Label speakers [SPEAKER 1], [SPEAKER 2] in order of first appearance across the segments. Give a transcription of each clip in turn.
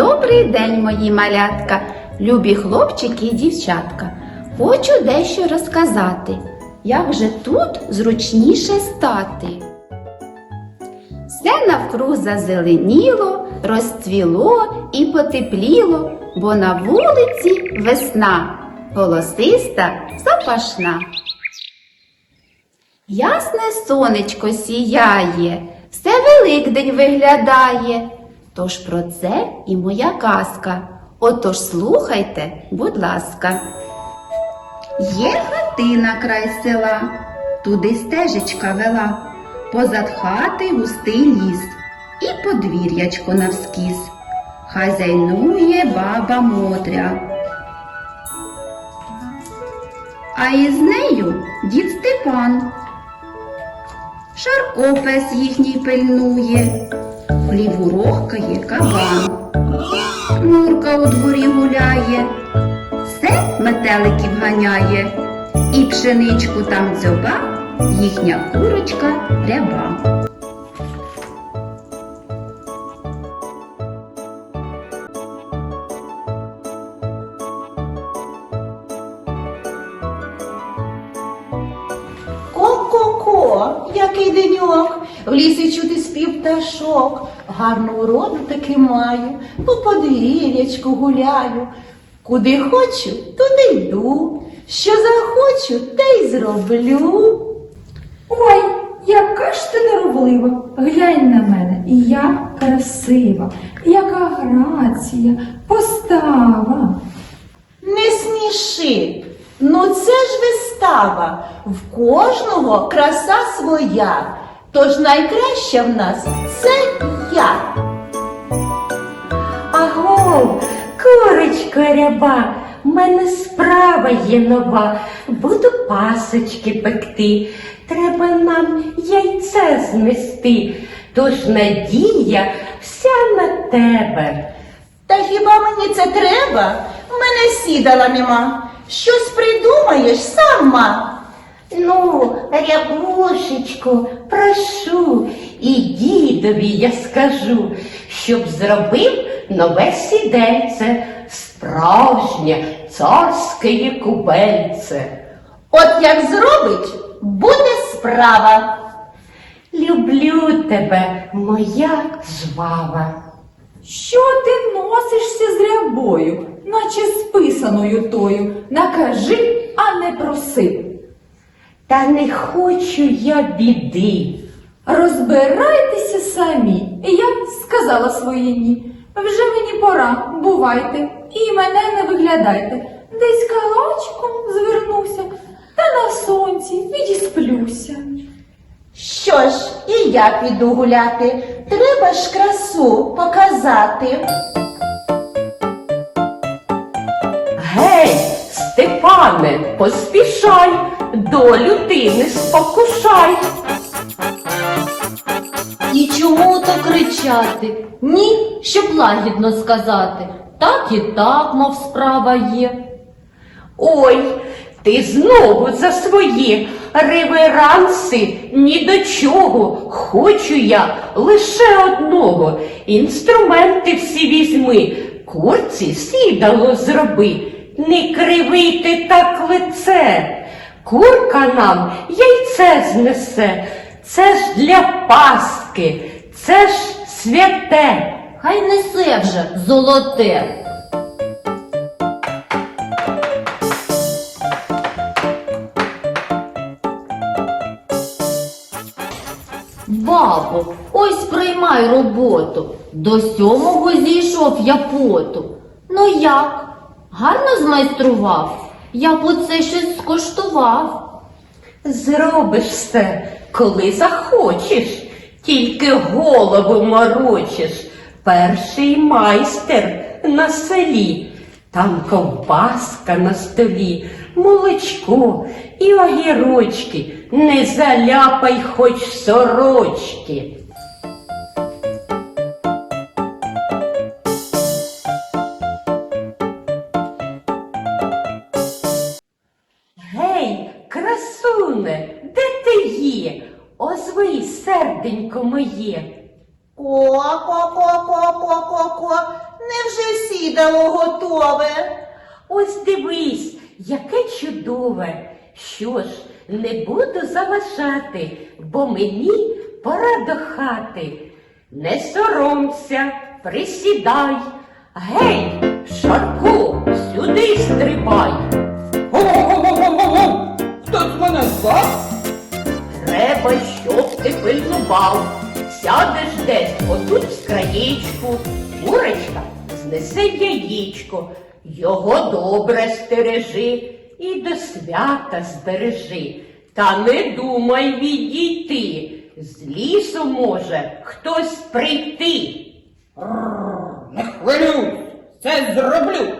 [SPEAKER 1] Добрий день, мої малятка, любі хлопчики і дівчатка. Хочу дещо розказати, як же тут зручніше стати. Все навкруг зазеленіло, розцвіло і потепліло, бо на вулиці весна, голосиста, запашна. Ясне сонечко сіяє, все Великдень виглядає. Тож про це і моя казка. Отож слухайте, будь ласка. Є хатина край села, туди стежечка вела, позад хати густий ліс і подвір'ячко навскіз. Хазяйнує баба Мотря. А із нею дід Степан. Шарко пес їхній пильнує, в хліву рохкає кабан. Мурка у дворі гуляє, все метеликів ганяє, і пшеничку там дзьоба, їхня курочка ряба.
[SPEAKER 2] Ко-ко-ко, який деньок, в лісі чути пташок, гарну уроду таки маю, по подвір'ячку гуляю. Куди хочу, туди йду, що захочу, те й зроблю.
[SPEAKER 3] Ой, яка ж ти неровлива. Глянь на мене, і я красива, яка грація, постава.
[SPEAKER 2] Не сміши, ну це ж вистава, в кожного краса своя, тож найкраща в нас це я.
[SPEAKER 4] Аго, курочко ряба, в мене справа є нова. Буду пасочки пекти. Треба нам яйце знести. Тож надія вся на тебе.
[SPEAKER 2] Та хіба мені це треба? В мене сідала нема. Щось придумаєш сама.
[SPEAKER 4] Ну, рябушечку, прошу, і дідові я скажу, щоб зробив нове сідельце, справжнє царське кубельце.
[SPEAKER 2] От як зробить, буде справа.
[SPEAKER 4] Люблю тебе, моя жвава.
[SPEAKER 3] Що ти носишся з рябою, наче списаною тою? Накажи, а не проси.
[SPEAKER 4] Та не хочу я біди.
[SPEAKER 3] Розбирайтеся самі. Я сказала своє ні. Вже мені пора, бувайте, і мене не виглядайте. Десь калачком звернуся, та на сонці відісплюся.
[SPEAKER 2] Що ж, і я піду гуляти. Треба ж красу показати.
[SPEAKER 4] Степане, поспішай, долю ти не спокушай.
[SPEAKER 5] І чому то кричати? Ні, щоб лагідно сказати. Так і так, мов справа є.
[SPEAKER 4] Ой, ти знову за свої реверанси ні до чого. Хочу я лише одного. Інструменти всі візьми, курці сідало зроби. Не кривий ти так лице. Курка нам яйце знесе. Це ж для паски, це ж святе.
[SPEAKER 5] Хай несе вже золоте. Бабо, ось приймай роботу. До сьомого зійшов я поту. Ну як? Гарно змайстрував? Я б оце щось скоштував.
[SPEAKER 4] Зробиш все, коли захочеш, тільки голову морочиш. Перший майстер на селі, там ковбаска на столі, молочко і огірочки, не заляпай хоч сорочки.
[SPEAKER 2] Невже готове?
[SPEAKER 4] Ось дивись, яке чудове. Що ж, не буду заважати, бо мені пора до хати. Не соромся, присідай. Гей, Шарко, сюди стрибай.
[SPEAKER 6] Го-го-го-го-го-го! Хтось мене звав?
[SPEAKER 4] Треба, щоб ти пильнував. Сядеш десь отут в краєчку, курочка знесе яєчко, його добре стережи і до свята збережи. Та не думай відійти. З лісу може хтось прийти.
[SPEAKER 6] Не хвилюйся, це зроблю.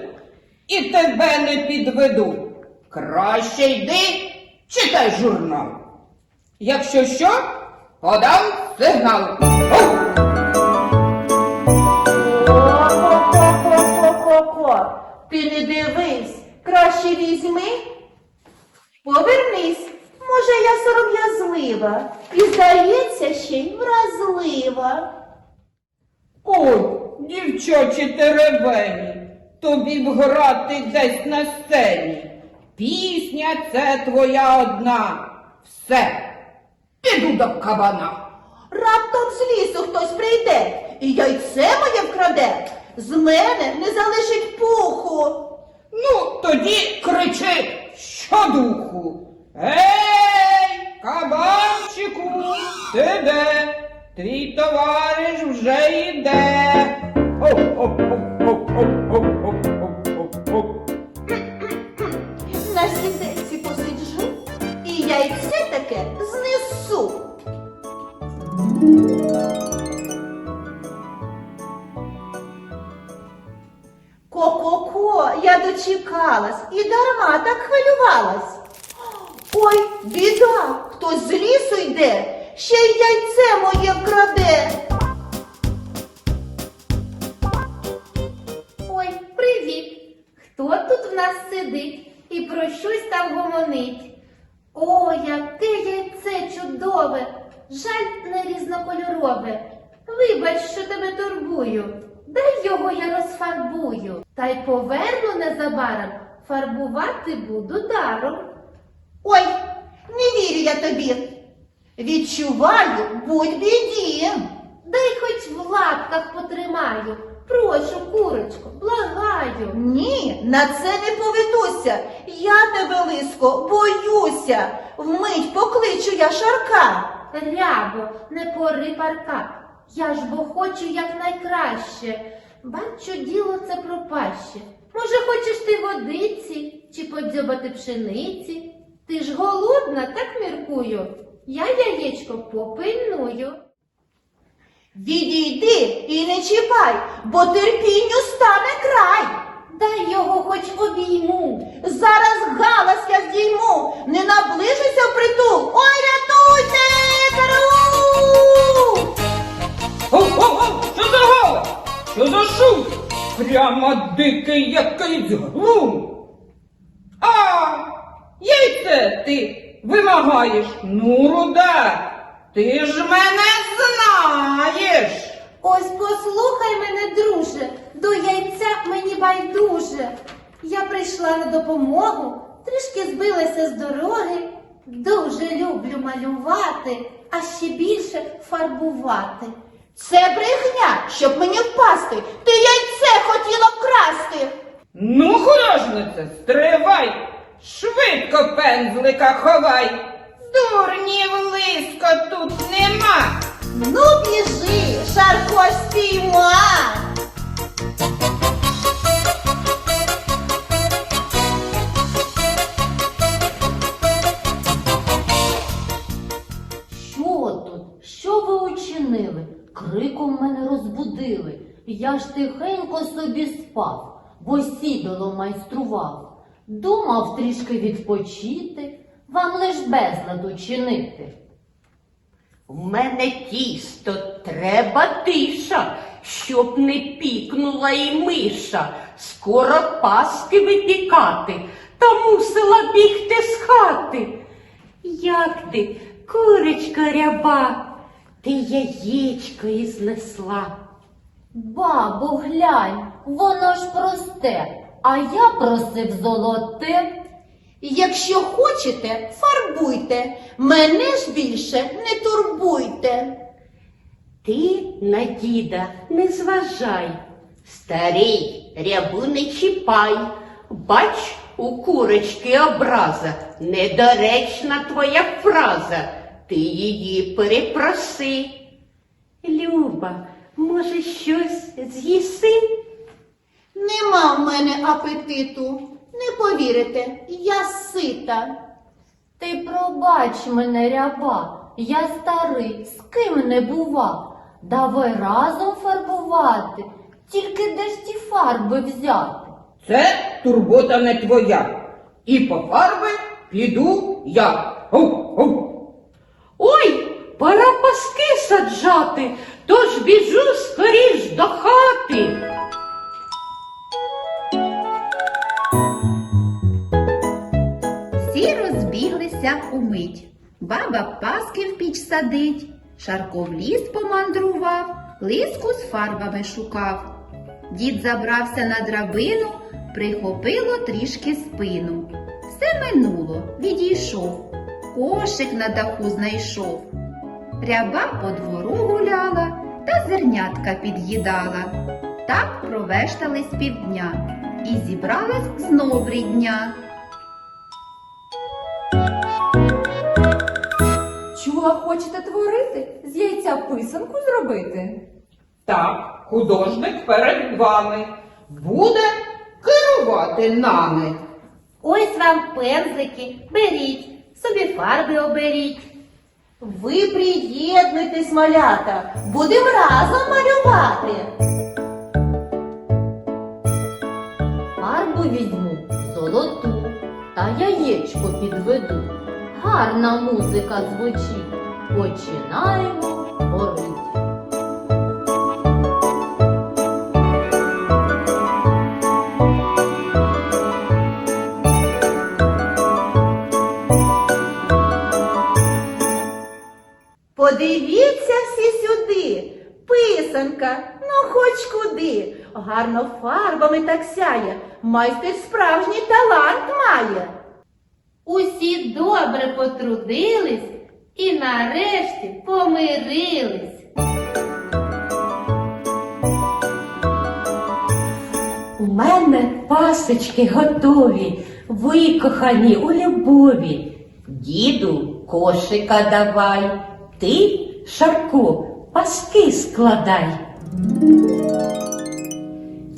[SPEAKER 6] І тебе не підведу. Краще йди, читай журнал. Якщо що, подав сигнал.
[SPEAKER 2] Ти не дивись, краще візьми. Повернись. Може, я сором'язлива і, здається, ще й вразлива.
[SPEAKER 6] Ой, дівчачі теревені, тобі б грати десь на сцені. Пісня це твоя одна. Все, піду до кабана.
[SPEAKER 2] Раптом з лісу хтось прийде і яйце моє вкраде. З мене не залишить пуху.
[SPEAKER 6] Ну, тоді кричи щодуху. Ей, кабанчику, ти де? Твій товариш вже йде. Оп-оп-оп-оп-оп-оп-оп-оп.
[SPEAKER 2] І дарма так хвилювалась. Ой, біда, хтось з лісу йде, ще й яйце моє вкраде.
[SPEAKER 7] Ой, привіт! Хто тут в нас сидить і про щось там гомонить? О, яке яйце чудове! Жаль, не різнокольорове. Вибач, що тебе турбую. Дай його я розфарбую. Та й поверну незабаром. Фарбувати буду даром.
[SPEAKER 2] Ой, не вірю я тобі. Відчуваю, будь біді.
[SPEAKER 7] Дай хоч в лапках потримаю. Прошу, курочко, благаю.
[SPEAKER 2] Ні, на це не поведуся. Я тебе, лиско, боюся. Вмить покличу я шарка.
[SPEAKER 7] Рябо, не пори парка. Я ж бо хочу якнайкраще. Бачу, діло це пропаще. Може, хочеш ти водиці чи подзьобати пшениці? Ти ж голодна, так міркую. Я яєчко попильную.
[SPEAKER 2] Відійди і не чіпай, бо терпінню стане край.
[SPEAKER 7] Дай його хоч обійму.
[SPEAKER 2] Зараз галас я здійму, не наближуйся в притул. Ой, рятуйте! Караул!
[SPEAKER 6] Прямо дикий якийсь глум. А, яйце ти вимагаєш, ну руда, ти ж мене знаєш.
[SPEAKER 7] Ось послухай мене, друже, до яйця мені байдуже. Я прийшла на допомогу, трішки збилася з дороги. Дуже люблю малювати, а ще більше фарбувати.
[SPEAKER 2] Це брехня, щоб мені впасти. Ти яйце хотіла вкрасти.
[SPEAKER 6] Ну, художниця, стривай, швидко пензлика ховай. Дурнів лиско тут нема.
[SPEAKER 2] Ну, біжи, Шарко спійма.
[SPEAKER 5] Я ж тихенько собі спав, бо сідало майстрував. Думав трішки відпочити, вам лиш безладу чинити.
[SPEAKER 4] В мене тісто треба тиша, щоб не пікнула і миша. Скоро паски випікати, та мусила бігти з хати. Як ти, курочка ряба, ти яєчко і знесла.
[SPEAKER 5] Бабо, глянь, воно ж просте, а я просив золоте.
[SPEAKER 2] Якщо хочете, фарбуйте, мене ж більше не турбуйте.
[SPEAKER 4] Ти на діда не зважай. Старий, рябу не чіпай. Бач, у курочки образа, недоречна твоя фраза. Ти її перепроси. Люба, може, щось з'їси?
[SPEAKER 2] Нема в мене апетиту. Не повірите, я сита.
[SPEAKER 5] Ти пробач мене, ряба, я старий, з ким не бува. Давай разом фарбувати, тільки де ж ті фарби взяти.
[SPEAKER 6] Це турбота не твоя. І по фарби піду я.
[SPEAKER 4] Ой, пора паски саджати, тож біжу скоріш до хати.
[SPEAKER 1] Всі розбіглися умить. Баба паски в піч садить, Шарко в ліс помандрував, лиску з фарбами шукав. Дід забрався на драбину, прихопило трішки спину. Все минуло, відійшов, кошик на даху знайшов. Ряба по двору гуляла та зернятка під'їдала. Так провештались півдня і зібралась знов рідня.
[SPEAKER 3] Чула, хочете творити? З яйця писанку зробити?
[SPEAKER 6] Так, художник перед вами буде керувати нами.
[SPEAKER 1] Ось вам пензлики, беріть, собі фарби оберіть.
[SPEAKER 2] Ви приєднуйтесь, малята, будемо разом малювати.
[SPEAKER 5] Фарбу візьму золоту, та яєчко підведу. Гарна музика звучить. Починаємо горить.
[SPEAKER 2] Подивіться всі сюди. Писанка, ну хоч куди. Гарно фарбами так сяє. Майстер справжній талант має.
[SPEAKER 1] Усі добре потрудились і нарешті помирились.
[SPEAKER 4] У мене пасочки готові, викохані у любові. Діду, кошика давай, ти, Шарко, паски складай.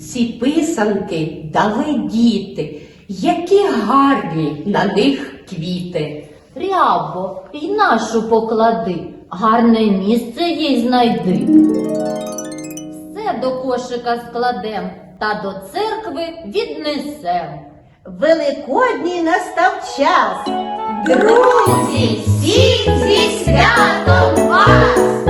[SPEAKER 4] Ці писанки дали діти, які гарні на них квіти.
[SPEAKER 5] Рябо, й нашу поклади, гарне місце їй знайди. Все до кошика складем та до церкви віднесем.
[SPEAKER 2] Великодній настав час.
[SPEAKER 1] Друзі, всіх зі святом вас!